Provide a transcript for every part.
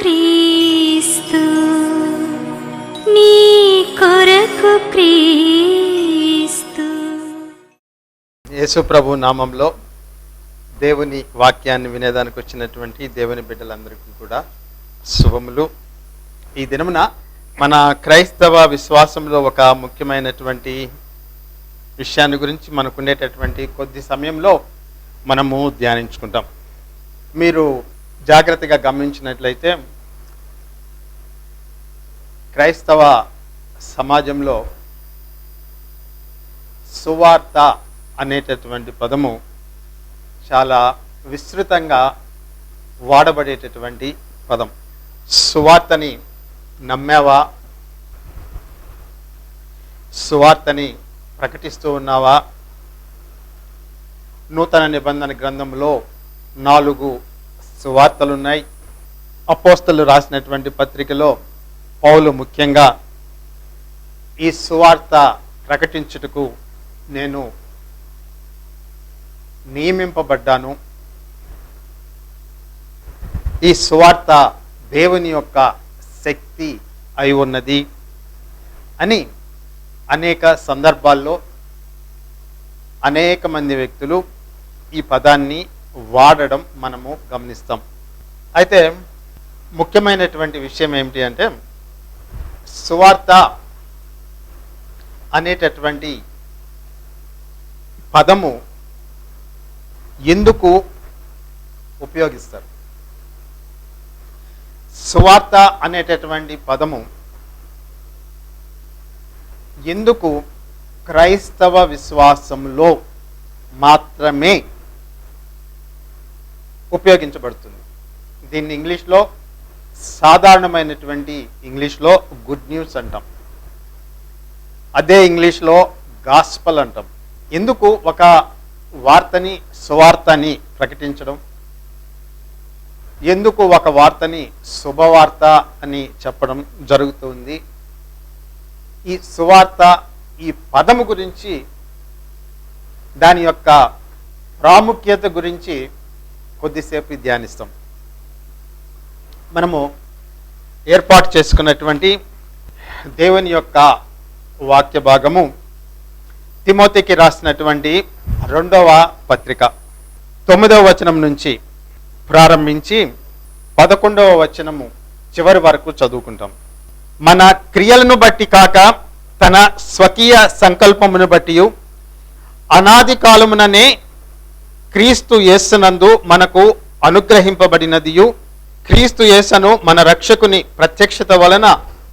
క్రీస్తు నీ కొరకు క్రీస్తు. యేసు ప్రభు నామంలో దేవుని వాక్యాన్ని వినేదానికి వచ్చినటువంటి దేవుని బిడ్డలందరికీ కూడా శుభములు. ఈ దినమున మన క్రైస్తవ విశ్వాసంలో ఒక ముఖ్యమైనటువంటి విషయాన్ని గురించి మనకుండేటటువంటి కొద్ది సమయంలో మనము ధ్యానించుకుంటాం. మీరు జాగ్రత్తగా గమనించినట్లయితే క్రైస్తవ సమాజంలో సువార్త అనేటటువంటి పదము చాలా విస్తృతంగా వాడబడేటటువంటి పదం. సువార్తని నమ్మావా? సువార్తని ప్రకటిస్తూ ఉన్నావా? నూతన నిబంధన గ్రంథంలో నాలుగు సువార్తలున్నాయి. అపోస్తలు రాసినటువంటి పత్రికలో పౌలు ముఖ్యంగా ఈ సువార్త ప్రకటించుటకు నేను నియమింపబడ్డాను. ఈ సువార్త దేవుని యొక్క శక్తి అయి ఉన్నది అని అనేక సందర్భాల్లో అనేక మంది వ్యక్తులు ఈ పదాన్ని వాడడం మనము గమనిస్తాం. అయితే ముఖ్యమైనటువంటి విషయం ఏమిటి అంటే సువార్త అనేటటువంటి పదము ఎందుకు ఉపయోగిస్తారు? సువార్త అనేటటువంటి పదము ఎందుకు క్రైస్తవ విశ్వాసంలో మాత్రమే ఉపయోగించబడుతుంది. దీన్ని ఇంగ్లీష్లో సాధారణమైనటువంటి ఇంగ్లీష్లో గుడ్ న్యూస్ అంటాం. అదే ఇంగ్లీష్లో గాస్పల్ అంటాం. ఎందుకు ఒక వార్తని సువార్తని ప్రకటించడం? ఎందుకు ఒక వార్తని శుభవార్త అని చెప్పడం జరుగుతుంది? ఈ సువార్త ఈ పదము గురించి దాని యొక్క ప్రాముఖ్యత గురించి కొద్దిసేపు ధ్యానిస్తాం. మనము ఏర్పాటు చేసుకున్నటువంటి దేవుని యొక్క వాక్య భాగము తిమోతికి రాసినటువంటి రెండవ పత్రిక. తొమ్మిదవ వచనం నుంచి ప్రారంభించి పదకొండవ వచనము చివరి వరకు చదువుకుంటాం. మన క్రియలను బట్టి కాక తన స్వకీయ సంకల్పమును బట్టి అనాది కాలముననే క్రీస్తు యేసునందు మనకు అనుగ్రహింపబడినదియు. క్రీస్తు యేసను మన రక్షకుని ప్రత్యక్షత వలన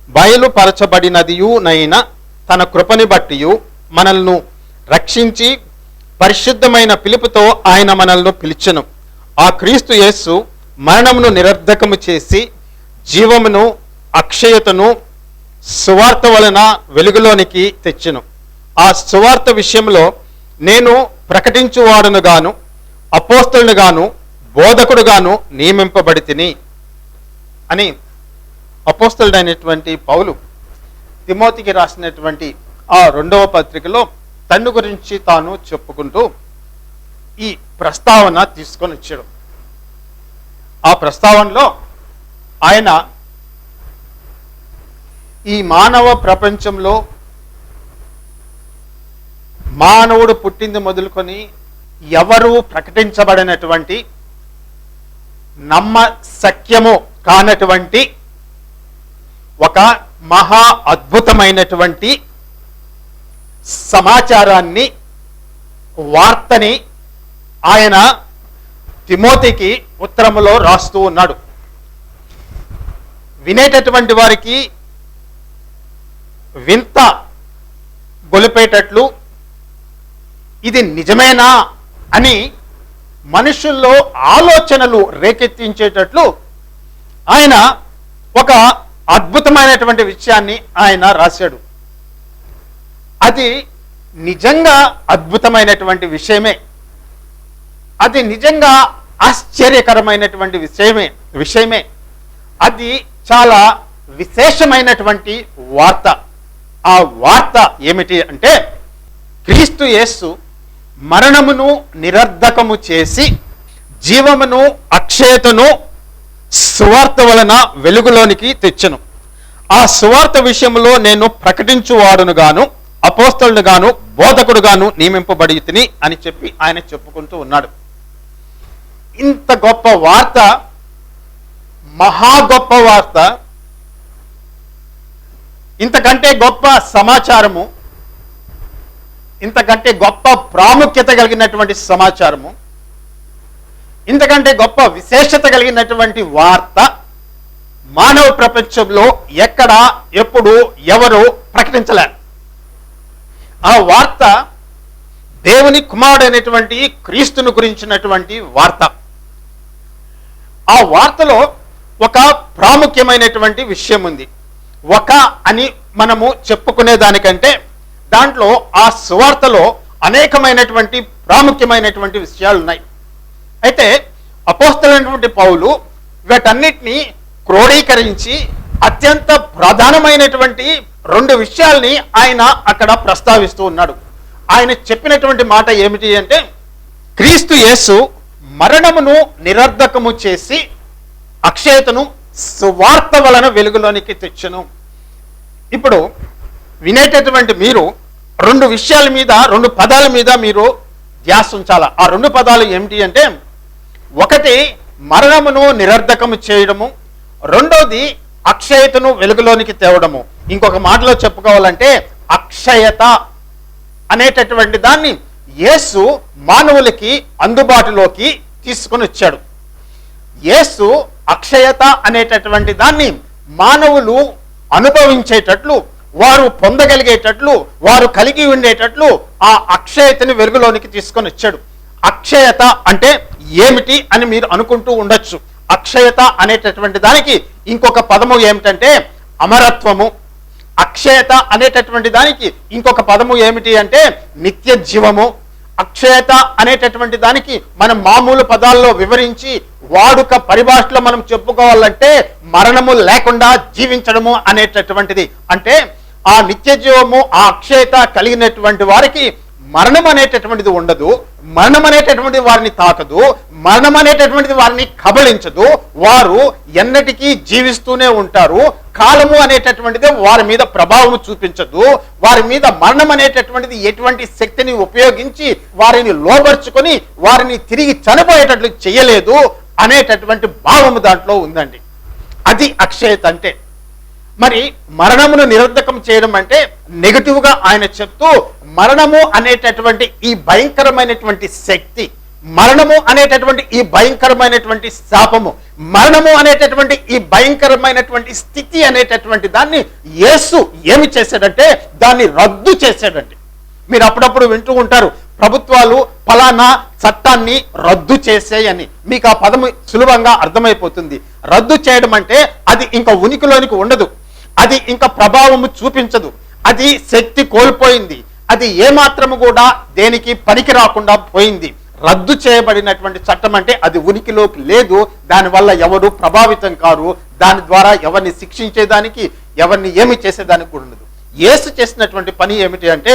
బయలుపరచబడినదియు నైన తన కృపని బట్టి మనల్ని రక్షించి పరిశుద్ధమైన పిలుపుతో ఆయన మనల్ని పిలిచెను. ఆ క్రీస్తు యేసు మరణమును నిరర్ధకము చేసి జీవమును అక్షయతను సువార్త వలన వెలుగులోనికి తెచ్చెను. ఆ సువార్త విషయంలో నేను ప్రకటించువాడును గాను అపోస్తులుగాను బోధకుడు గాను నియమింపబడి తిని అని అపోస్తలుడైనటువంటి పౌలు తిమోతికి రాసినటువంటి ఆ రెండవ పత్రికలో తన్ను గురించి తాను చెప్పుకుంటూ ఈ ప్రస్తావన తీసుకొని వచ్చాడు ఆ ప్రస్తావనలో ఆయన ఈ మానవ ప్రపంచంలో మానవుడు పుట్టింది మొదలుకొని ఎవరు ప్రకటించబడినటువంటి నమ్మ సఖ్యము కానటువంటి ఒక మహా అద్భుతమైనటువంటి సమాచారాన్ని వార్తని ఆయన తిమోతికి ఉత్తరములో రాస్తూ ఉన్నాడు. వినేటటువంటి వారికి వింత గొలిపేటట్లు ఇది నిజమేనా? అని మనుషుల్లో ఆలోచనలు రేకెత్తించేటట్లు ఆయన ఒక అద్భుతమైనటువంటి విషయాన్ని ఆయన రాశాడు. అది నిజంగా అద్భుతమైనటువంటి విషయమే. అది నిజంగా ఆశ్చర్యకరమైనటువంటి విషయమే విషయమే. అది చాలా విశేషమైనటువంటి వార్త. ఆ వార్త ఏమిటి అంటే క్రీస్తు యేస్సు మరణమును నిరర్ధకము చేసి జీవమును అక్షయతను సువార్త వలన వెలుగులోనికి తెచ్చను. ఆ సువార్త విషయంలో నేను ప్రకటించువాడును గాను అపోస్తలను గాను బోధకుడు గాను నియమింపబడి తిని అని చెప్పి ఆయన చెప్పుకుంటూ ఉన్నాడు. ఇంత గొప్ప వార్త మహా గొప్ప వార్త ఇంతకంటే గొప్ప సమాచారము ఇంతకంటే గొప్ప ప్రాముఖ్యత కలిగినటువంటి సమాచారము ఇంతకంటే గొప్ప విశేషత కలిగినటువంటి వార్త మానవ ప్రపంచంలో ఎక్కడ ఎప్పుడు ఎవరు ప్రకటించలేరు ఆ వార్త దేవుని కుమారుడైనటువంటి క్రీస్తును గురించినటువంటి వార్త. ఆ వార్తలో ఒక ప్రాముఖ్యమైనటువంటి విషయం ఉంది ఒక అని మనము చెప్పుకునే దానికంటే దాంట్లో ఆ సువార్తలో అనేకమైనటువంటి ప్రాముఖ్యమైనటువంటి విషయాలు ఉన్నాయి అయితే అపోస్తలైనటువంటి పౌలు వీటన్నిటిని క్రోడీకరించి అత్యంత ప్రధానమైనటువంటి రెండు విషయాల్ని ఆయన అక్కడ ప్రస్తావిస్తూ ఉన్నాడు. ఆయన చెప్పినటువంటి మాట ఏమిటి అంటే క్రీస్తు యేసు మరణమును నిరర్ధకము చేసి అక్షయతను సువార్త వలన వెలుగులోనికి తెచ్చును. ఇప్పుడు వినేటటువంటి మీరు రెండు విషయాల మీద రెండు పదాల మీద మీరు ధ్యాస ఉంచాల? ఆ రెండు పదాలు ఏమిటి అంటే ఒకటి మరణమును నిరర్ధకము చేయడము రెండోది అక్షయతను వెలుగులోనికి తేవడము. ఇంకొక మాటలో చెప్పుకోవాలంటే అక్షయత అనేటటువంటి దాన్ని యేసు మానవులకి అందుబాటులోకి తీసుకొని వచ్చాడు యేసు అక్షయత అనేటటువంటి దాన్ని మానవులు అనుభవించేటట్లు వారు పొందగలిగేటట్లు వారు కలిగి ఉండేటట్లు ఆ అక్షయతని వెలుగులోనికి తీసుకొని వచ్చాడు అక్షయత అంటే ఏమిటి అని మీరు అనుకుంటూ ఉండొచ్చు. అక్షయత అనేటటువంటి దానికి ఇంకొక పదము ఏమిటంటే అమరత్వము. అక్షయత అనేటటువంటి దానికి ఇంకొక పదము ఏమిటి అంటే నిత్య జీవము. అక్షయత అనేటటువంటి దానికి మనం మామూలు పదాల్లో వివరించి వాడుక పరిభాషలో మనం చెప్పుకోవాలంటే మరణము లేకుండా జీవించడము అనేటటువంటిది. అంటే ఆ నిత్య జీవము ఆ అక్షయత కలిగినటువంటి వారికి మరణం అనేటటువంటిది ఉండదు. మరణం అనేటటువంటిది వారిని తాకదు. మరణం అనేటటువంటిది వారిని కబళించదు. వారు ఎన్నటికీ జీవిస్తూనే ఉంటారు. కాలము అనేటటువంటిది వారి మీద ప్రభావం చూపించదు. వారి మీద మరణం అనేటటువంటిది ఎటువంటి శక్తిని ఉపయోగించి వారిని లోబర్చుకొని వారిని తిరిగి చనిపోయేటట్లు చేయలేదు అనేటటువంటి భావము దాంట్లో ఉందండి. అది అక్షయత అంటే. మరి మరణమును నిరర్ధకం చేయడం అంటే నెగటివ్గా ఆయన చెప్తూ మరణము అనేటటువంటి ఈ భయంకరమైనటువంటి శక్తి మరణము అనేటటువంటి ఈ భయంకరమైనటువంటి శాపము మరణము అనేటటువంటి ఈ భయంకరమైనటువంటి స్థితి అనేటటువంటి దాన్ని యేసు ఏమి చేశాడంటే దాన్ని రద్దు చేశాడండి. మీరు అప్పుడప్పుడు వింటూ ఉంటారు ప్రభుత్వాలు ఫలానా చట్టాన్ని రద్దు చేసేయని. మీకు ఆ పదము సులభంగా అర్థమైపోతుంది. రద్దు చేయడం అంటే అది ఇంకా ఉనికిలోనికి ఉండదు. అది ఇంకా ప్రభావము చూపించదు. అది శక్తి కోల్పోయింది. అది ఏమాత్రము కూడా దేనికి పనికి రాకుండా పోయింది. రద్దు చేయబడినటువంటి చట్టం అంటే అది ఉనికిలోకి లేదు. దానివల్ల ఎవరు ప్రభావితం కారు దాని ద్వారా ఎవరిని శిక్షించేదానికి ఎవరిని ఏమి చేసేదానికి కూడా ఉండదు. ఏసు చేసినటువంటి పని ఏమిటి అంటే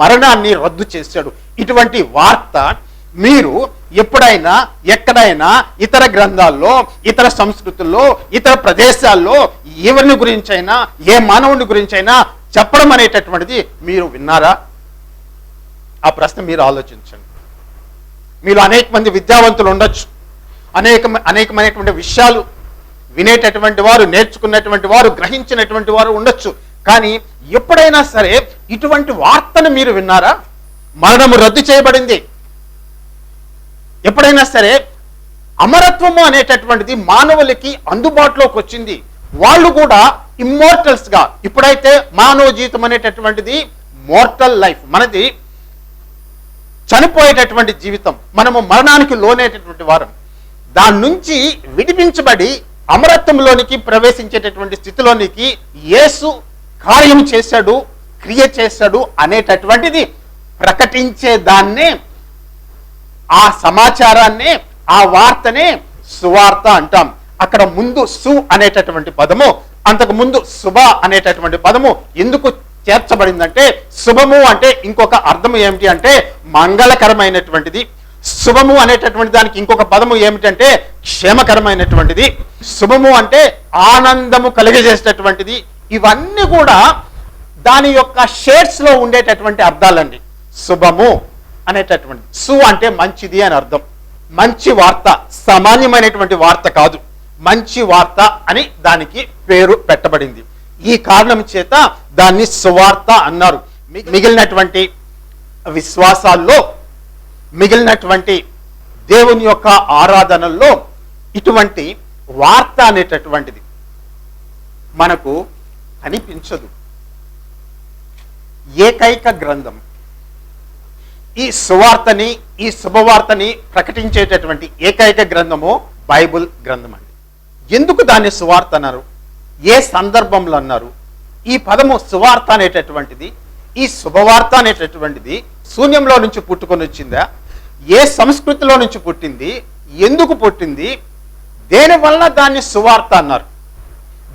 మరణాన్ని రద్దు చేశాడు. ఇటువంటి వార్త మీరు ఎప్పుడైనా ఎక్కడైనా ఇతర గ్రంథాల్లో ఇతర సంస్కృతుల్లో ఇతర ప్రదేశాల్లో ఎవరిని గురించైనా ఏ మానవుని గురించైనా చెప్పడం అనేటటువంటిది మీరు విన్నారా? ఆ ప్రశ్న మీరు ఆలోచించండి. మీరు అనేక మంది విద్యావంతులు ఉండొచ్చు. అనేక అనేకమైనటువంటి విషయాలు వినేటటువంటి వారు నేర్చుకున్నటువంటి వారు గ్రహించినటువంటి వారు ఉండొచ్చు. కానీ ఎప్పుడైనా సరే ఇటువంటి వార్తను మీరు విన్నారా? మరణము రద్దు చేయబడింది. ఎప్పుడైనా సరే అమరత్వము అనేటటువంటిది మానవులకి అందుబాటులోకి వచ్చింది. వాళ్ళు కూడా ఇమ్మోర్టల్స్గా ఇప్పుడైతే మానవ జీవితం అనేటటువంటిది మోర్టల్ లైఫ్ మనది చనిపోయేటటువంటి జీవితం. మనము మరణానికి లోనేటటువంటి వారం. దాని నుంచి విడిపించబడి అమరత్వంలోనికి ప్రవేశించేటటువంటి స్థితిలోనికి యేసు కార్యం చేశాడు క్రియ చేశాడు అనేటటువంటిది ప్రకటించే దాన్నే ఆ సమాచారాన్నే ఆ వార్తనే సువార్త అంటాం. అక్కడ ముందు సు అనేటటువంటి పదము అంతకు ముందు శుభ అనేటటువంటి పదము ఎందుకు చేర్చబడిందంటే శుభము అంటే ఇంకొక అర్థం ఏమిటి అంటే మంగళకరమైనటువంటిది. శుభము అనేటటువంటి దానికి ఇంకొక పదము ఏమిటంటే క్షేమకరమైనటువంటిది. శుభము అంటే ఆనందము కలిగజేసేటటువంటిది. ఇవన్నీ కూడా దాని యొక్క షేడ్స్లో ఉండేటటువంటి అర్థాలండి. శుభము అనేటటువంటి సు అంటే మంచిది అని అర్థం. మంచి వార్త సామాన్యమైనటువంటి వార్త కాదు. మంచి వార్త అని దానికి పేరు పెట్టబడింది. ఈ కారణం చేత దాన్ని సువార్త అన్నారు. మి- మిగిలినటువంటి విశ్వాసాల్లో మిగిలినటువంటి దేవుని యొక్క ఆరాధనల్లో ఇటువంటి వార్త అనేటటువంటిది మనకు కనిపించదు. ఏకైక గ్రంథం. ఈ సువార్తని ఈ శుభవార్తని ప్రకటించేటటువంటి ఏకైక గ్రంథము బైబుల్ గ్రంథం అండి. ఎందుకు దాన్ని సువార్త అన్నారు? ఏ సందర్భంలో అన్నారు? ఈ పదము సువార్త అనేటటువంటిది ఈ శుభవార్త అనేటటువంటిది శూన్యంలో నుంచి పుట్టుకొని వచ్చిందా? ఏ సంస్కృతిలో నుంచి పుట్టింది? ఎందుకు పుట్టింది? దేనివల్ల దాన్ని సువార్త అన్నారు?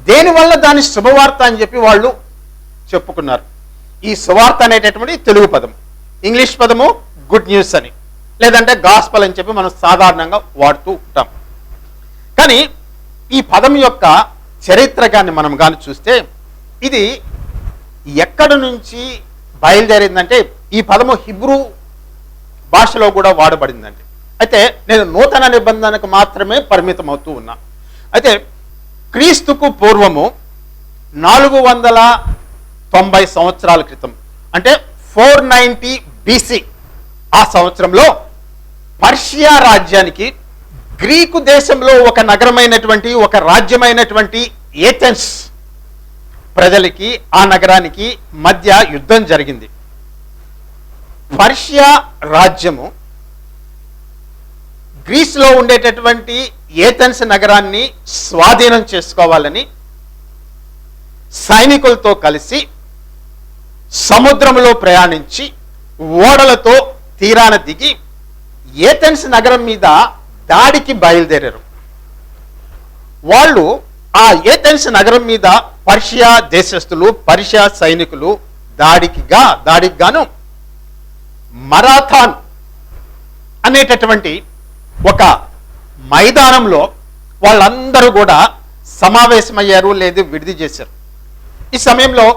దేనివల్ల దాన్ని శుభవార్త అని చెప్పి వాళ్ళు చెప్పుకున్నారు. ఈ సువార్త అనేటటువంటి తెలుగు పదం. ఇంగ్లీష్ పదము గుడ్ న్యూస్ అని. లేదంటే గాస్పల్ అని చెప్పి మనం సాధారణంగా వాడుతూ ఉంటాం. కానీ ఈ పదం యొక్క చరిత్రగాన్ని మనం కానీ చూస్తే ఇది ఎక్కడి నుంచి బయలుదేరిందంటే ఈ పదము హిబ్రూ భాషలో కూడా వాడబడిందండి. అయితే నేను నూతన నిబంధనకు మాత్రమే పరిమితం అవుతూ ఉన్నా. అయితే క్రీస్తుకు పూర్వము నాలుగు వందల తొంభై సంవత్సరాల క్రితం అంటే ఫోర్ నైంటీ బీసీ ఆ సంవత్సరంలో పర్షియా రాజ్యానికి గ్రీకు దేశంలో ఒక నగరమైనటువంటి ఒక రాజ్యమైనటువంటి ఏథెన్స్ ప్రజలకి ఆ నగరానికి మధ్య యుద్ధం జరిగింది. పర్షియా రాజ్యము గ్రీస్లో ఉండేటటువంటి ఏథెన్స్ నగరాన్ని స్వాధీనం చేసుకోవాలని సైనికులతో కలిసి సముద్రంలో ప్రయాణించి ఓడలతో తీరాన దిగి ఏథెన్స్ నగరం మీద దాడికి బయలుదేరారు. వాళ్ళు ఆ ఏథెన్స్ నగరం మీద పర్షియా దేశస్థులు పర్షియా సైనికులు దాడికిగా దాడికి గాను మరాథాన్ అనేటటువంటి ఒక మైదానంలో వాళ్ళందరూ కూడా సమావేశమయ్యారు లేదు విడిది చేశారు. ఈ సమయంలో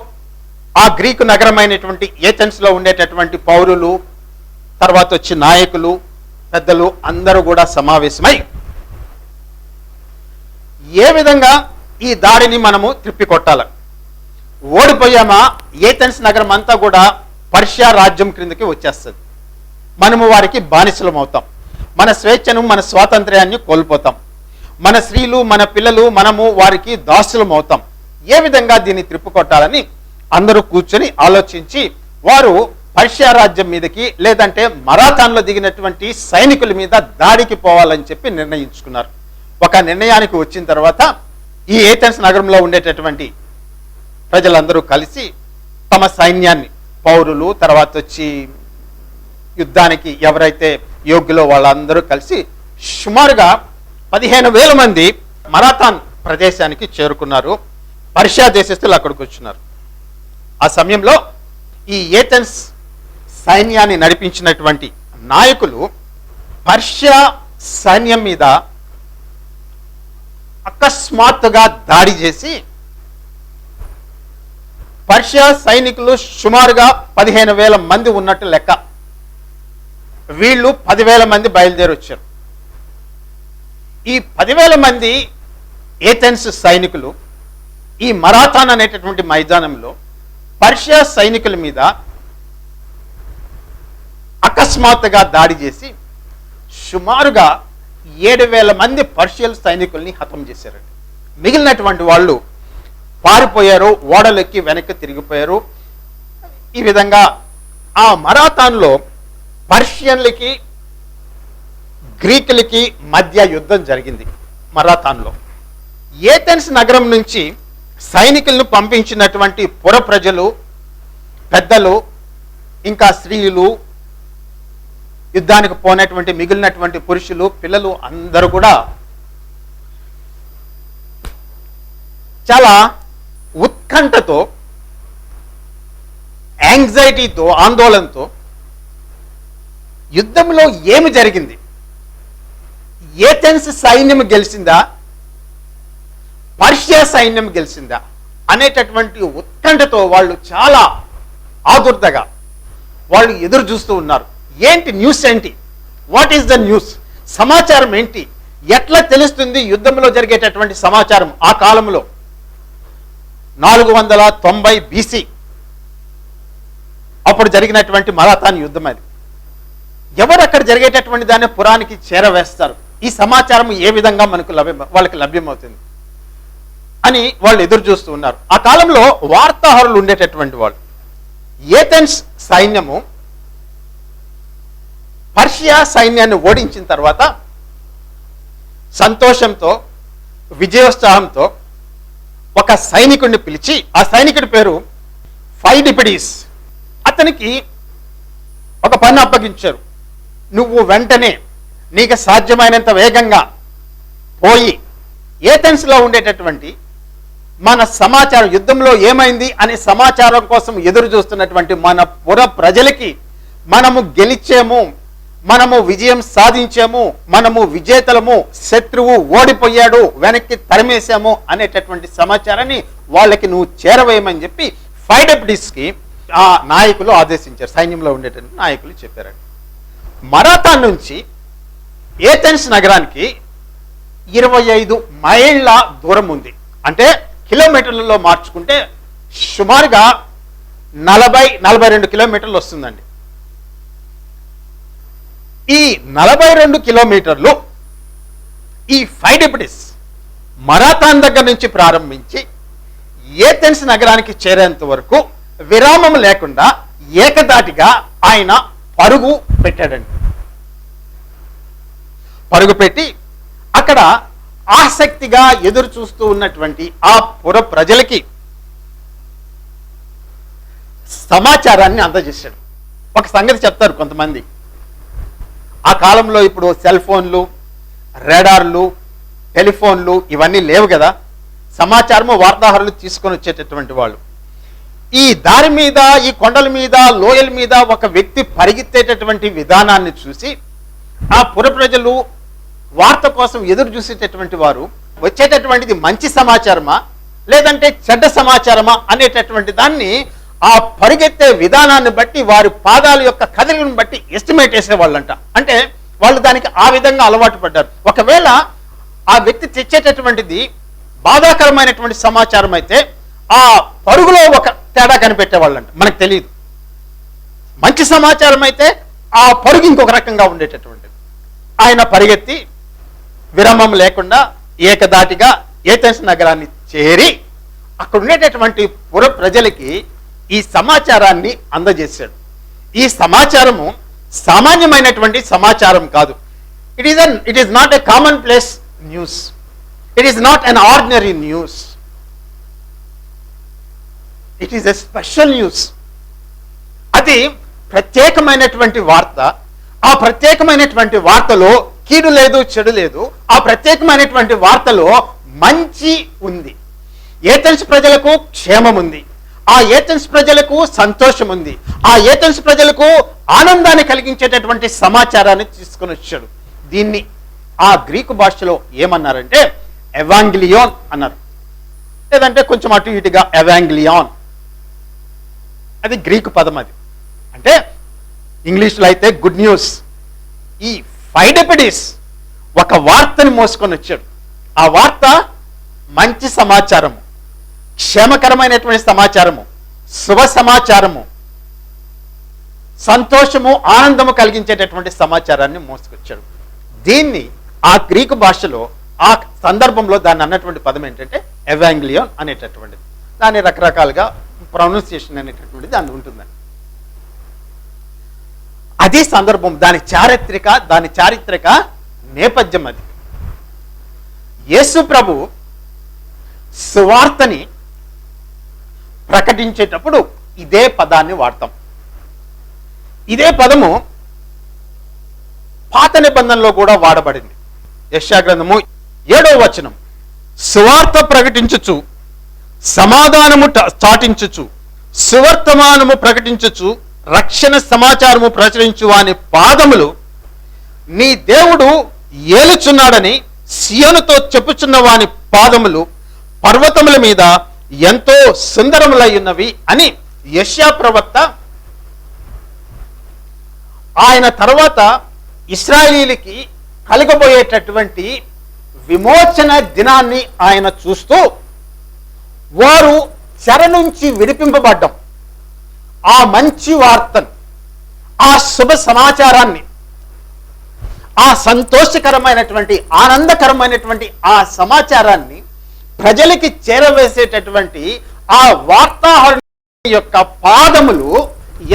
ఆ గ్రీకు నగరమైనటువంటి ఏథెన్స్లో ఉండేటటువంటి పౌరులు తర్వాత వచ్చి నాయకులు పెద్దలు అందరూ కూడా సమావేశమై ఏ విధంగా ఈ దాడిని మనము త్రిప్పికొట్టాలి? ఓడిపోయామా? ఏథెన్స్ నగరం అంతా కూడా పర్షియా రాజ్యం క్రిందకి వచ్చేస్తుంది. మనము వారికి బానిసలం అవుతాం. మన స్వేచ్ఛను మన స్వాతంత్ర్యాన్ని కోల్పోతాం. మన స్త్రీలు మన పిల్లలు మనము వారికి దాసులం అవుతాం. ఏ విధంగా దీన్ని త్రిప్పుకొట్టాలని అందరూ కూర్చొని ఆలోచించి వారు పర్షియా రాజ్యం మీదకి లేదంటే మరాథాన్లో దిగినటువంటి సైనికుల మీద దాడికి పోవాలని చెప్పి నిర్ణయించుకున్నారు. ఒక నిర్ణయానికి వచ్చిన తర్వాత ఈ ఏథెన్స్ నగరంలో ఉండేటటువంటి ప్రజలందరూ కలిసి తమ సైన్యాన్ని పౌరులు తర్వాత వచ్చి యుద్ధానికి ఎవరైతే యోగ్యులో వాళ్ళందరూ కలిసి సుమారుగా పదిహేను వేల మంది మరాథాన్ ప్రదేశానికి చేరుకున్నారు. పర్షియా దేశస్తులు అక్కడికి వచ్చినారు. ఆ సమయంలో ఈ ఏథెన్స్ సైన్యాన్ని నడిపించినటువంటి నాయకులు పర్షియా సైన్యం మీద అకస్మాత్తుగా దాడి చేసి పర్షియా సైనికులు సుమారుగా పదిహేను వేల మంది ఉన్నట్టు లెక్క. వీళ్ళు పదివేల మంది బయలుదేరి వచ్చారు. ఈ పదివేల మంది ఏథెన్స్ సైనికులు ఈ మరాథాన్ అనేటటువంటి మైదానంలో పర్షియా సైనికుల మీద అకస్మాత్తుగా దాడి చేసి సుమారుగా ఏడు వేల మంది పర్షియల్ సైనికుల్ని హతం చేశారండి. మిగిలినటువంటి వాళ్ళు పారిపోయారు ఓడలెక్కి వెనక్కి తిరిగిపోయారు. ఈ విధంగా ఆ మరాథాన్లో పర్షియన్లకి గ్రీకులకి మధ్య యుద్ధం జరిగింది మరాథాన్లో. ఏథెన్స్ నగరం నుంచి సైనికులను పంపించినటువంటి పుర ప్రజలు పెద్దలు ఇంకా స్త్రీలు యుద్ధానికి పోయినటువంటి మిగిలినటువంటి పురుషులు పిల్లలు అందరూ కూడా చాలా ఉత్కంఠతో యాంగ్జైటీతో ఆందోళనతో యుద్ధంలో ఏమి జరిగింది? ఏథెన్స్ సైన్యం గెలిచిందా? పర్షియా సైన్యం గెలిచిందా? అనేటటువంటి ఉత్కంఠతో వాళ్ళు చాలా ఆదుర్తగా వాళ్ళు ఎదురు చూస్తూ ఉన్నారు. ఏంటి న్యూస్ ఏంటి? వాట్ ఈస్ ద న్యూస్ సమాచారం ఏంటి? ఎట్లా తెలుస్తుంది యుద్ధంలో జరిగేటటువంటి సమాచారం ఆ కాలంలో? నాలుగు వందల తొంభై బీసీ అప్పుడు జరిగినటువంటి మరాథాన్ యుద్ధం అది. ఎవరు అక్కడ జరిగేటటువంటి దాన్ని పురానికి చేరవేస్తారు? ఈ సమాచారం ఏ విధంగా మనకు లభ్యం వాళ్ళకి లభ్యమవుతుంది? అని వాళ్ళు ఎదురు చూస్తూ ఉన్నారు. ఆ కాలంలో వార్తాహరులు ఉండేటటువంటి వాళ్ళు. ఏథెన్స్ సైన్యము పర్షియా సైన్యాన్ని ఓడించిన తర్వాత సంతోషంతో విజయోత్సాహంతో ఒక సైనికుడిని పిలిచి ఆ సైనికుడి పేరు ఫైడిపిడీస్. అతనికి ఒక పని అప్పగించారు. నువ్వు వెంటనే నీకు సాధ్యమైనంత వేగంగా పోయి ఏథెన్స్లో ఉండేటటువంటి మన సమాచారం యుద్ధంలో ఏమైంది అనే సమాచారం కోసం ఎదురు చూస్తున్నటువంటి మన పుర ప్రజలకి మనము గెలిచాము మనము విజయం సాధించాము మనము విజేతలము శత్రువు ఓడిపోయాడు వెనక్కి తరిమేశాము అనేటటువంటి సమాచారాన్ని వాళ్ళకి నువ్వు చేరవేయమని చెప్పి ఫైడబ్డిస్కి ఆ నాయకులు ఆదేశించారు సైన్యంలో ఉండేటువంటి నాయకులు చెప్పారండి మరాథాన్ నుంచి ఏథెన్స్ నగరానికి ఇరవై ఐదు మైళ్ళ దూరం ఉంది. అంటే కిలోమీటర్లలో మార్చుకుంటే సుమారుగా నలభై నలభై రెండు కిలోమీటర్లు వస్తుందండి. ఈ నలభై రెండు కిలోమీటర్లు ఈ ఫైడిపిటిస్ మరాథాన్ దగ్గర నుంచి ప్రారంభించి ఏథెన్స్ నగరానికి చేరేంత వరకు విరామం లేకుండా ఏకదాటిగా ఆయన పరుగు పెట్టాడండి. పరుగు పెట్టి అక్కడ ఆసక్తిగా ఎదురు చూస్తూ ఉన్నటువంటి ఆ పుర ప్రజలకి సమాచారాన్ని అందజేశాడు. ఒక సంగతి చెప్తారు కొంతమంది. ఆ కాలంలో ఇప్పుడు సెల్ ఫోన్లు రేడార్లు టెలిఫోన్లు ఇవన్నీ లేవు కదా. సమాచారము వార్తాహరులు తీసుకొని వచ్చేటటువంటి వాళ్ళు. ఈ దారి మీద ఈ కొండల మీద లోయల మీద ఒక వ్యక్తి పరిగెత్తేటటువంటి విధానాన్ని చూసి ఆ పుర ప్రజలు వార్త కోసం ఎదురు చూసేటటువంటి వారు వచ్చేటటువంటిది మంచి సమాచారమా లేదంటే చెడ్డ సమాచారమా అనేటటువంటి దాన్ని ఆ పరిగెత్తే విధానాన్ని బట్టి వారి పాదాల యొక్క కదలికను బట్టి ఎస్టిమేట్ చేసేవాళ్ళంట. అంటే వాళ్ళు దానికి ఆ విధంగా అలవాటు పడ్డారు. ఒకవేళ ఆ వ్యక్తి తెచ్చేటటువంటిది బాధాకరమైనటువంటి సమాచారం అయితే ఆ పరుగులో ఒక తేడా కనిపెట్టేవాళ్ళంట. మనకు తెలియదు. మంచి సమాచారం అయితే ఆ పరుగు ఇంకొక రకంగా ఉండేటటువంటిది. ఆయన పరిగెత్తి విరామం లేకుండా ఏకదాటిగా ఏథెన్స్ నగరాన్ని చేరి అక్కడ ఉండేటటువంటి పుర ప్రజలకి ఈ సమాచారాన్ని అందజేశాడు. ఈ సమాచారము సామాన్యమైనటువంటి సమాచారం కాదు. It is an it is not a common place news it is not an ordinary news it is a special news అది ప్రత్యేకమైనటువంటి వార్త. ఆ ప్రత్యేకమైనటువంటి వార్తలో కీడు లేదు చెడు లేదు. ఆ ప్రత్యేకమైనటువంటి వార్తలో మంచి ఉంది. ఏథెన్స్ ప్రజలకు? క్షేమం ఉంది ఆ ఏథెన్స్ ప్రజలకు సంతోషం ఉంది ఆ ఏథెన్స్ ప్రజలకు ఆనందాన్ని కలిగించేటటువంటి సమాచారాన్ని తీసుకొని వచ్చాడు. దీన్ని ఆ గ్రీకు భాషలో ఏమన్నారంటే ఎవాంగిలియోన్ అన్నారు. లేదంటే కొంచెం అటు ఇటుగా ఎవాంగిలియాన్ అది గ్రీకు పదం అది. అంటే ఇంగ్లీష్లో అయితే గుడ్ న్యూస్ ఈ ఫైడెపిడిస్ ఒక వార్తని మోసుకొని వచ్చాడు. ఆ వార్త మంచి సమాచారము. క్షేమకరమైనటువంటి సమాచారము శుభ సమాచారము సంతోషము ఆనందము కలిగించేటటువంటి సమాచారాన్ని మోసుకొచ్చాడు. దీన్ని ఆ గ్రీకు భాషలో ఆ సందర్భంలో దాన్ని అన్నటువంటి పదం ఏంటంటే ఎవాంగ్లియోన్ అనేటటువంటిది. దాని రకరకాలుగా ప్రొనౌన్సియేషన్ అనేటటువంటిది దాన్ని ఉంటుందండి. అదే సందర్భం దాని చారిత్రక దాని చారిత్రక నేపథ్యం అది. యేసు ప్రభు సువార్తని ప్రకటించేటప్పుడు ఇదే పదాన్ని వాడతాం. ఇదే పదము పాత నిబంధనలో కూడా వాడబడింది. యశాగ్రంథము ఏడో ఏడవ వచనం. సువార్త ప్రకటించుచు సమాధానము ట- సువర్తమానము ప్రకటించుచు రక్షణ సమాచారము ప్రచురించు వాని పాదములు నీ దేవుడు ఏలుచున్నాడని సియనుతో చెప్పుచున్న వాని పాదములు పర్వతముల మీద ఎంతో సుందరములై ఉన్నవి అని యశ్యా ప్రవక్త ఆయన తర్వాత ఇస్రాయిలీలకి కలగబోయేటటువంటి విమోచన దినాన్ని ఆయన చూస్తూ వారు చెర నుంచి విడిపింపబడ్డం. ఆ మంచి వార్తను ఆ శుభ సమాచారాన్ని ఆ సంతోషకరమైనటువంటి ఆనందకరమైనటువంటి ఆ సమాచారాన్ని ప్రజలకి చేరవేసేటటువంటి ఆ వార్తాహరణ యొక్క పాదములు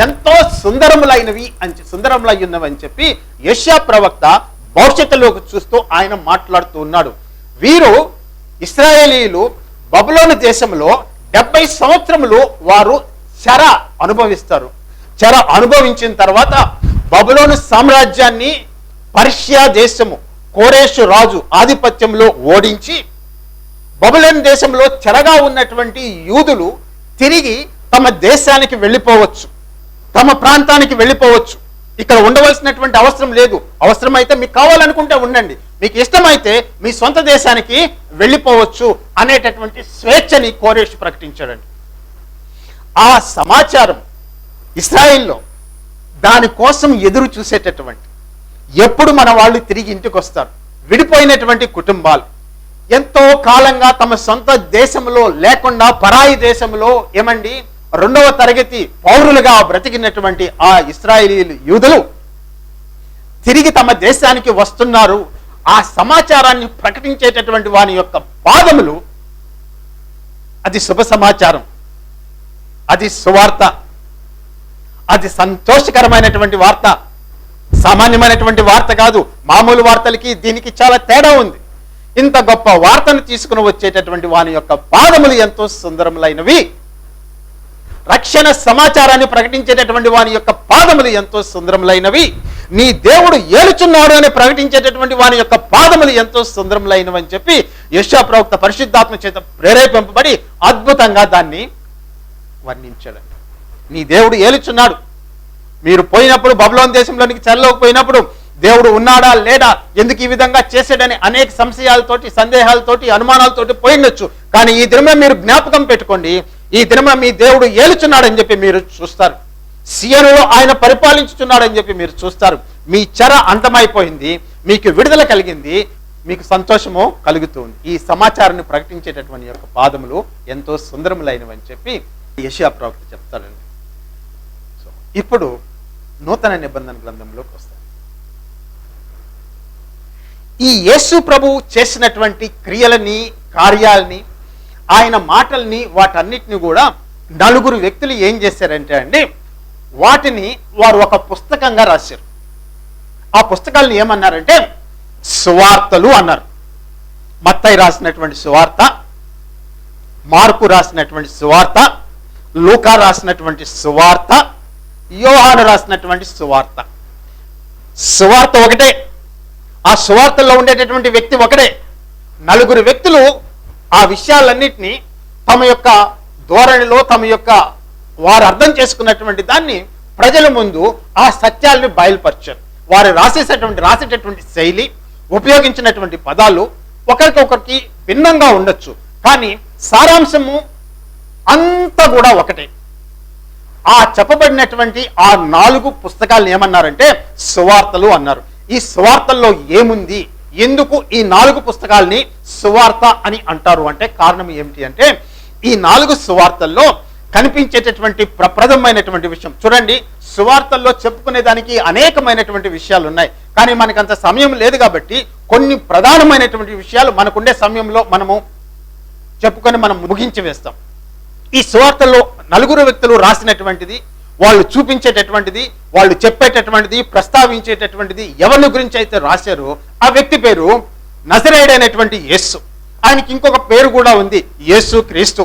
ఎంతో సుందరములైనవి అని సుందరములై ఉన్నవని చెప్పి యష్యా ప్రవక్త భవిష్యత్తులోకి చూస్తూ ఆయన మాట్లాడుతూ ఉన్నాడు. వీరు ఇస్రాయేలీలు బబులోని దేశంలో డెబ్బై సంవత్సరములు వారు చెర అనుభవిస్తారు. చెర అనుభవించిన తర్వాత బబులోను సామ్రాజ్యాన్ని పర్షియా దేశము కోరేషు రాజు ఆధిపత్యంలో ఓడించి బబులన్ దేశంలో చెరగా ఉన్నటువంటి యూదులు తిరిగి తమ దేశానికి వెళ్ళిపోవచ్చు. తమ ప్రాంతానికి వెళ్ళిపోవచ్చు. ఇక్కడ ఉండవలసినటువంటి అవసరం లేదు. అవసరమైతే మీకు కావాలనుకుంటే ఉండండి. మీకు ఇష్టమైతే మీ సొంత దేశానికి వెళ్ళిపోవచ్చు అనేటటువంటి స్వేచ్ఛని కోరేష్ ప్రకటించాడండి. ఆ సమాచారం ఇస్రాయిల్లో దానికోసం ఎదురు చూసేటటువంటి ఎప్పుడు మన వాళ్ళు తిరిగి ఇంటికి వస్తారు విడిపోయినటువంటి కుటుంబాలు. ఎంతో కాలంగా తమ సొంత దేశంలో లేకుండా పరాయి దేశంలో ఏమండి రెండవ తరగతి పౌరులుగా బ్రతికినటువంటి ఆ ఇస్రాయేలీలు యూదులు తిరిగి తమ దేశానికి వస్తున్నారు. ఆ సమాచారాన్ని ప్రకటించేటటువంటి వాని యొక్క పాదములు అది శుభ సమాచారం అది సువార్త అది సంతోషకరమైనటువంటి వార్త సామాన్యమైనటువంటి వార్త కాదు మామూలు వార్తలకి దీనికి చాలా తేడా ఉంది. ఇంత గొప్ప వార్తను తీసుకుని వచ్చేటటువంటి వాని యొక్క పాదములు ఎంతో సుందరములైనవి. రక్షణ సమాచారాన్ని ప్రకటించేటటువంటి వాని యొక్క పాదములు ఎంతో సుందరములైనవి. నీ దేవుడు ఏలుచున్నాడు అని ప్రకటించేటటువంటి వాని యొక్క పాదములు ఎంతో సుందరములైనవి అని చెప్పి యశా ప్రవక్త పరిశుద్ధాత్మ చేత ప్రేరేపింపబడి అద్భుతంగా దాన్ని వర్ణించాడు నీ దేవుడు ఏలుచున్నాడు. మీరు పోయినప్పుడు బబులోన్ దేశంలోనికి చెరలోకి పోయినప్పుడు దేవుడు ఉన్నాడా లేడా? ఎందుకు ఈ విధంగా చేసాడని అనేక సంశయాలతోటి సందేహాలతోటి అనుమానాలతోటి పోయిండొచ్చు కానీ ఈ దినమే మీరు జ్ఞాపకం పెట్టుకోండి. ఈ దినమే మీ దేవుడు ఏలుచున్నాడని చెప్పి మీరు చూస్తారు. సియనులో ఆయన పరిపాలించుచున్నాడని చెప్పి మీరు చూస్తారు. మీ చెర అంతమైపోయింది. మీకు విడుదల కలిగింది. మీకు సంతోషము కలుగుతుంది ఈ సమాచారాన్ని ప్రకటించేటటువంటి యొక్క పాదములు ఎంతో సుందరములైనవని చెప్పి యశా ప్రవక్త చెప్తాడండి. సో ఇప్పుడు నూతన నిబంధన గ్రంథంలోకి వస్తాం. ఈ యేసు ప్రభు చేసినటువంటి క్రియలని కార్యాలని ఆయన మాటల్ని వాటన్నిటిని కూడా నలుగురు వ్యక్తులు ఏం చేశారంటే అండి వాటిని వారు ఒక పుస్తకంగా రాశారు. ఆ పుస్తకాలను ఏమన్నారంటే సువార్తలు అన్నారు. మత్తయి రాసినటువంటి సువార్త మార్కు రాసినటువంటి సువార్త లూకా రాసినటువంటి సువార్త యోహాను రాసినటువంటి సువార్త. సువార్త ఒకటే. ఆ సువార్తల్లో ఉండేటటువంటి వ్యక్తి ఒకడే. నలుగురు వ్యక్తులు ఆ విషయాలన్నింటినీ తమ యొక్క ధోరణిలో తమ యొక్క వారు అర్థం చేసుకున్నటువంటి దాన్ని ప్రజల ముందు ఆ సత్యాల్ని బయలుపరిచారు. వారు రాసేటటువంటి రాసేటటువంటి శైలి ఉపయోగించినటువంటి పదాలు ఒకరికొకరికి భిన్నంగా ఉండొచ్చు. కానీ సారాంశము అంతా కూడా ఒకటే. ఆ చెప్పబడినటువంటి ఆ నాలుగు పుస్తకాలను ఏమన్నారంటే సువార్తలు అన్నారు. ఈ సువార్తల్లో ఏముంది? ఎందుకు ఈ నాలుగు పుస్తకాల్ని సువార్త అని అంటారు? అంటే కారణం ఏమిటి అంటే ఈ నాలుగు సువార్తల్లో కనిపించేటటువంటి ప్రప్రదమైనటువంటి విషయం. చూడండి సువార్తల్లో చెప్పుకునే దానికి అనేకమైనటువంటి విషయాలు ఉన్నాయి కానీ మనకంత సమయం లేదు కాబట్టి కొన్ని ప్రధానమైనటువంటి విషయాలు మనకుండే సమయంలో మనము చెప్పుకొని మనం ముగించి వేస్తాం. ఈ సువార్తల్లో నలుగురు వ్యక్తులు రాసినటువంటిది వాళ్ళు చూపించేటటువంటిది వాళ్ళు చెప్పేటటువంటిది ప్రస్తావించేటటువంటిది ఎవరిని గురించి అయితే రాశారో ఆ వ్యక్తి పేరు నజరేడైనటువంటి యేసు. ఆయనకి ఇంకొక పేరు కూడా ఉంది యేసు క్రీస్తు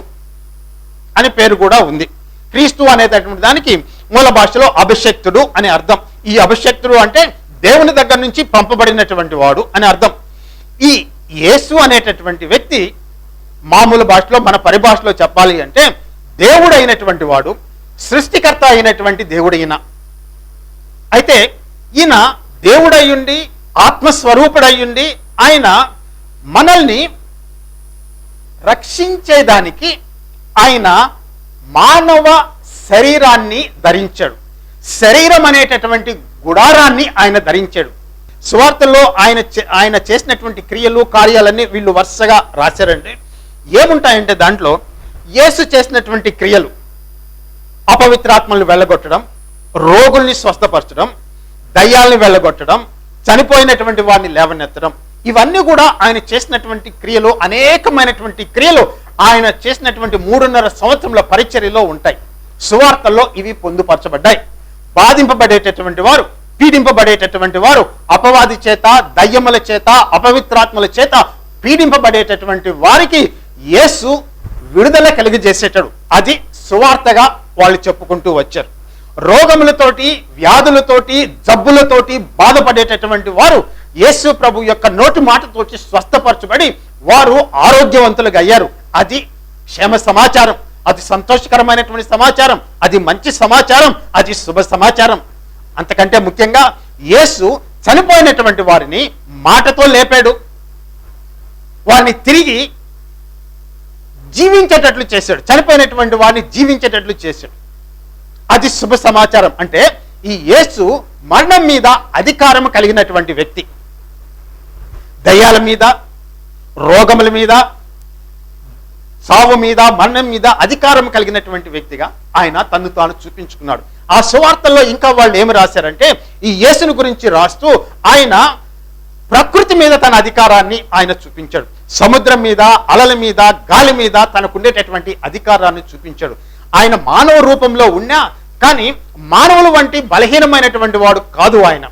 అని పేరు కూడా ఉంది. క్రీస్తు అనేటటువంటి దానికి మూల భాషలో అభిషక్తుడు అని అర్థం. ఈ అభిషక్తుడు అంటే దేవుని దగ్గర నుంచి పంపబడినటువంటి వాడు అని అర్థం. ఈ యేసు అనేటటువంటి వ్యక్తి మామూలు భాషలో మన పరిభాషలో చెప్పాలి అంటే దేవుడైనటువంటి వాడు సృష్టికర్త అయినటువంటి దేవుడు ఈయన. అయితే ఈయన దేవుడయ్యుండి ఆత్మస్వరూపుడయ్యుండి ఆయన మనల్ని రక్షించేదానికి ఆయన మానవ శరీరాన్ని ధరించాడు. శరీరం అనేటటువంటి గుడారాన్ని ఆయన ధరించాడు. సువార్తల్లో ఆయన చే- ఆయన చేసినటువంటి క్రియలు కార్యాలన్నీ వీళ్ళు వరుసగా రాశారండి. ఏముంటాయంటే దాంట్లో యేసు చేసినటువంటి క్రియలు. అపవిత్రాత్మల్ని వెళ్ళగొట్టడం రోగుల్ని స్వస్థపరచడం దయ్యాల్ని వెళ్ళగొట్టడం చనిపోయినటువంటి వారిని లేవనెత్తడం. ఇవన్నీ కూడా ఆయన చేసినటువంటి క్రియలు అనేకమైనటువంటి క్రియలు ఆయన చేసినటువంటి మూడున్నర సంవత్సరంలో పరిచర్యలో ఉంటాయి. సువార్తల్లో ఇవి పొందుపరచబడ్డాయి. బాధింపబడేటటువంటి వారు పీడింపబడేటటువంటి వారు అపవాది చేత దయ్యముల చేత అపవిత్రాత్మల చేత పీడింపబడేటటువంటి వారికి యేసు విడుదల కలిగజేసేటాడు. అది సువార్తగా వాళ్ళు చెప్పుకుంటూ వచ్చారు. రోగములతోటి వ్యాధులతోటి జబ్బులతోటి బాధపడేటటువంటి వారు యేసు ప్రభు యొక్క నోటి మాటతోటి స్వస్థపరచబడి వారు ఆరోగ్యవంతులుగా అయ్యారు. అది క్షేమ సమాచారం అది సంతోషకరమైనటువంటి సమాచారం అది మంచి సమాచారం అది శుభ సమాచారం. అంతకంటే ముఖ్యంగా యేసు చనిపోయినటువంటి వారిని మాటతో లేపాడు. వారిని తిరిగి జీవించేటట్లు చేశాడు. చనిపోయినటువంటి వారిని జీవించేటట్లు చేశాడు. అది శుభ సమాచారం. అంటే ఈ యేసు మరణం మీద అధికారం కలిగినటువంటి వ్యక్తి. దయ్యాల మీద రోగముల మీద సావు మీద మరణం మీద అధికారం కలిగినటువంటి వ్యక్తిగా ఆయన తను తాను చూపించుకున్నాడు. ఆ సువార్తల్లో ఇంకా వాళ్ళు ఏమి రాశారంటే ఈ యేసుని గురించి రాస్తూ ఆయన ప్రకృతి మీద తన అధికారాన్ని ఆయన చూపించాడు. సముద్రం మీద అలల మీద గాలి మీద తనకుండేటటువంటి అధికారాన్ని చూపించాడు. ఆయన మానవ రూపంలో ఉన్నా కానీ మానవుల వంటి బలహీనమైనటువంటి వాడు కాదు ఆయన.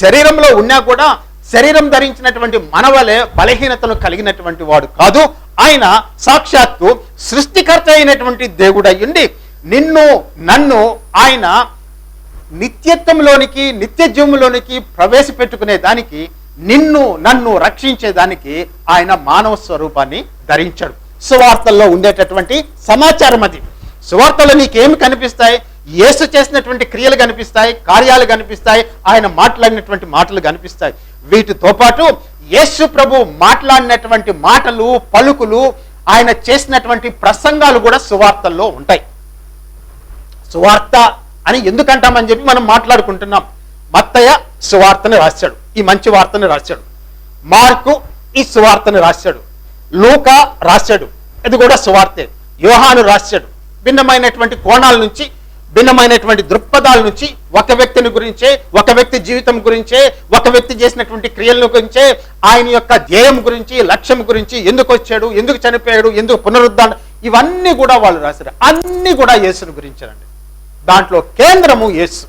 శరీరంలో ఉన్నా కూడా శరీరం ధరించినటువంటి మనవలే బలహీనతలు కలిగినటువంటి వాడు కాదు. ఆయన సాక్షాత్తు సృష్టికర్త అయినటువంటి దేవుడయ్యుండి నిన్ను నన్ను ఆయన నిత్యత్వంలోనికి నిత్య జీవంలోనికి ప్రవేశపెట్టుకునే దానికి నిన్ను నన్ను రక్షించేదానికి ఆయన మానవ స్వరూపాన్ని ధరించాడు. సువార్తల్లో ఉండేటటువంటి సమాచారం అది. సువార్తలో నీకేమి కనిపిస్తాయి? యేసు చేసినటువంటి క్రియలు కనిపిస్తాయి కార్యాలు కనిపిస్తాయి ఆయన మాట్లాడినటువంటి మాటలు కనిపిస్తాయి. వీటితో పాటు యేసు ప్రభు మాట్లాడినటువంటి మాటలు పలుకులు ఆయన చేసినటువంటి ప్రసంగాలు కూడా సువార్తల్లో ఉంటాయి. సువార్త అని ఎందుకంటామని చెప్పి మనం మాట్లాడుకుంటున్నాం. మత్తయ్య సువార్తని రాశాడు. ఈ మంచి వార్తను రాశాడు. మార్కు ఈ సువార్తను రాశాడు. లూక రాశాడు. ఇది కూడా సువార్తే. యోహాను రాశాడు. భిన్నమైనటువంటి కోణాల నుంచి భిన్నమైనటువంటి దృక్పథాల నుంచి ఒక వ్యక్తిని గురించే ఒక వ్యక్తి జీవితం గురించే ఒక వ్యక్తి చేసినటువంటి క్రియలను గురించే ఆయన యొక్క ధ్యేయం గురించి లక్ష్యం గురించి ఎందుకు వచ్చాడు ఎందుకు చనిపోయాడు ఎందుకు పునరుద్ధారణ ఇవన్నీ కూడా వాళ్ళు రాశారు. అన్ని కూడా యేసుని గురించారండి దాంట్లో కేంద్రము యేసు.